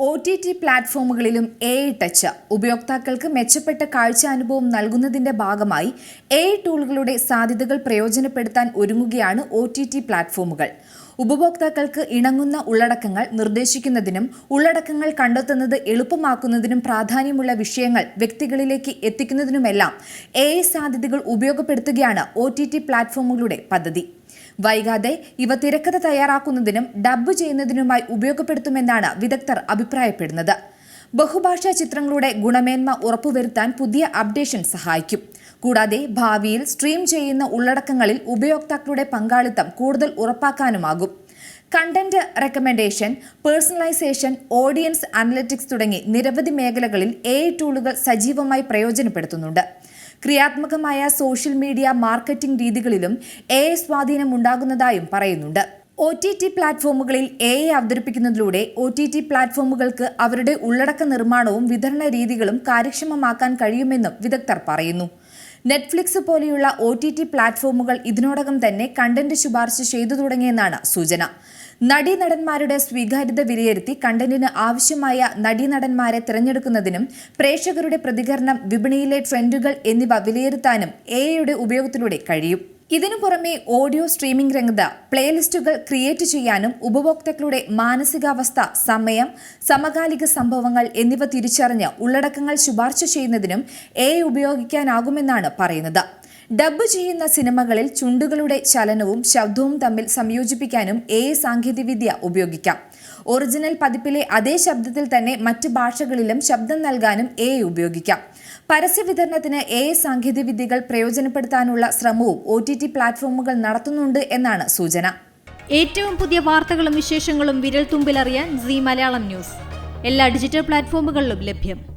O T T പ്ലാറ്റ്ഫോമുകളിലും A touch ഉപയോക്താക്കൾക്ക് മെച്ചപ്പെട്ട കാഴ്ച അനുഭവം നൽകുന്നതിന്റെ ഭാഗമായി എ ടൂളുകളുടെ സാധ്യതകൾ പ്രയോജനപ്പെടുത്താൻ ഒരുങ്ങുകയാണ് ഒ ടി ടി പ്ലാറ്റ്ഫോമുകൾ ഉപഭോക്താക്കൾക്ക് ഇണങ്ങുന്ന ഉള്ളടക്കങ്ങൾ നിർദ്ദേശിക്കുന്നതിനും ഉള്ളടക്കങ്ങൾ കണ്ടെത്തുന്നത് എളുപ്പമാക്കുന്നതിനും പ്രാധാന്യമുള്ള വിഷയങ്ങൾ വ്യക്തികളിലേക്ക് എത്തിക്കുന്നതിനുമെല്ലാം എ സാധ്യതകൾ ഉപയോഗപ്പെടുത്തുകയാണ് ഒ ടി ടി പ്ലാറ്റ്ഫോമുകളുടെ പദ്ധതി. വൈകാതെ ഇവ തിരക്കഥ തയ്യാറാക്കുന്നതിനും ഡബ്ബ് ചെയ്യുന്നതിനുമായി ഉപയോഗപ്പെടുത്തുമെന്നാണ് വിദഗ്ധർ അഭിപ്രായപ്പെടുന്നത്. ബഹുഭാഷാ ചിത്രങ്ങളുടെ ഗുണമേന്മ ഉറപ്പുവരുത്താൻ പുതിയ അപ്ഡേഷൻ സഹായിക്കും. കൂടാതെ ഭാവിയിൽ സ്ട്രീം ചെയ്യുന്ന ഉള്ളടക്കങ്ങളിൽ ഉപയോക്താക്കളുടെ പങ്കാളിത്തം കൂടുതൽ ഉറപ്പാക്കാനുമാകും. Content recommendation personalisation audience analytics തുടങ്ങി നിരവധി മേഖലകളിൽ എ ടൂളുകൾ സജീവമായി പ്രയോജനപ്പെടുത്തുന്നുണ്ട്. ക്രിയാത്മകമായ സോഷ്യൽ മീഡിയ മാർക്കറ്റിംഗ് രീതികളിലും എ സ്വാധീനം ഉണ്ടാകുന്നതായും പറയുന്നുണ്ട്. ഒ ടി ടി പ്ലാറ്റ്ഫോമുകളിൽ എ ഐ അവതരിപ്പിക്കുന്നതിലൂടെ ഒ ടി ടി പ്ലാറ്റ്ഫോമുകൾക്ക് അവരുടെ ഉള്ളടക്ക നിർമ്മാണവും വിതരണ രീതികളും കാര്യക്ഷമമാക്കാൻ കഴിയുമെന്നും വിദഗ്ധർ പറയുന്നു. നെറ്റ്ഫ്ലിക്സ് പോലെയുള്ള ഒ ടി ടി പ്ലാറ്റ്ഫോമുകൾ ഇതിനോടകം തന്നെ കണ്ടന്റ് ശുപാർശ ചെയ്തു തുടങ്ങിയെന്നാണ് സൂചന. നടീനടന്മാരുടെ സ്വീകാര്യത വിലയിരുത്തി കണ്ടന്റിന് ആവശ്യമായ നടീനടന്മാരെ തിരഞ്ഞെടുക്കുന്നതിനും പ്രേക്ഷകരുടെ പ്രതികരണം വിപണിയിലെ ട്രെൻഡുകൾ എന്നിവ വിലയിരുത്താനും എ ഉപയോഗത്തിലൂടെ കഴിയും. ഇതിനു പുറമെ ഓഡിയോ സ്ട്രീമിംഗ് രംഗത്ത് പ്ലേലിസ്റ്റുകൾ ക്രിയേറ്റ് ചെയ്യാനും ഉപഭോക്താക്കളുടെ മാനസികാവസ്ഥ സമയം സമകാലിക സംഭവങ്ങൾ എന്നിവ തിരിച്ചറിഞ്ഞ് ഉള്ളടക്കങ്ങൾ ശുപാർശ ചെയ്യുന്നതിനും എ ഉപയോഗിക്കാനാകുമെന്നാണ് പറയുന്നത്. ഡബ്ബ് ചെയ്യുന്ന സിനിമകളിൽ ചുണ്ടുകളുടെ ചലനവും ശബ്ദവും തമ്മിൽ സംയോജിപ്പിക്കാനും എ സാങ്കേതികവിദ്യ ഉപയോഗിക്കാം. ഒറിജിനൽ പതിപ്പിലെ അതേ ശബ്ദത്തിൽ തന്നെ മറ്റ് ഭാഷകളിലും ശബ്ദം നൽകാനും എ ഉപയോഗിക്കാം. പരസ്യ വിതരണത്തിന് എ സാങ്കേതികവിദ്യകൾ പ്രയോജനപ്പെടുത്താനുള്ള ശ്രമവും ഒ പ്ലാറ്റ്ഫോമുകൾ നടത്തുന്നുണ്ട് എന്നാണ് സൂചന. ഏറ്റവും പുതിയ വാർത്തകളും വിശേഷങ്ങളും വിരൽ തുമ്പിലറിയാൻ സി മലയാളം ന്യൂസ്. എല്ലാ ഡിജിറ്റൽ പ്ലാറ്റ്ഫോമുകളിലും ലഭ്യം.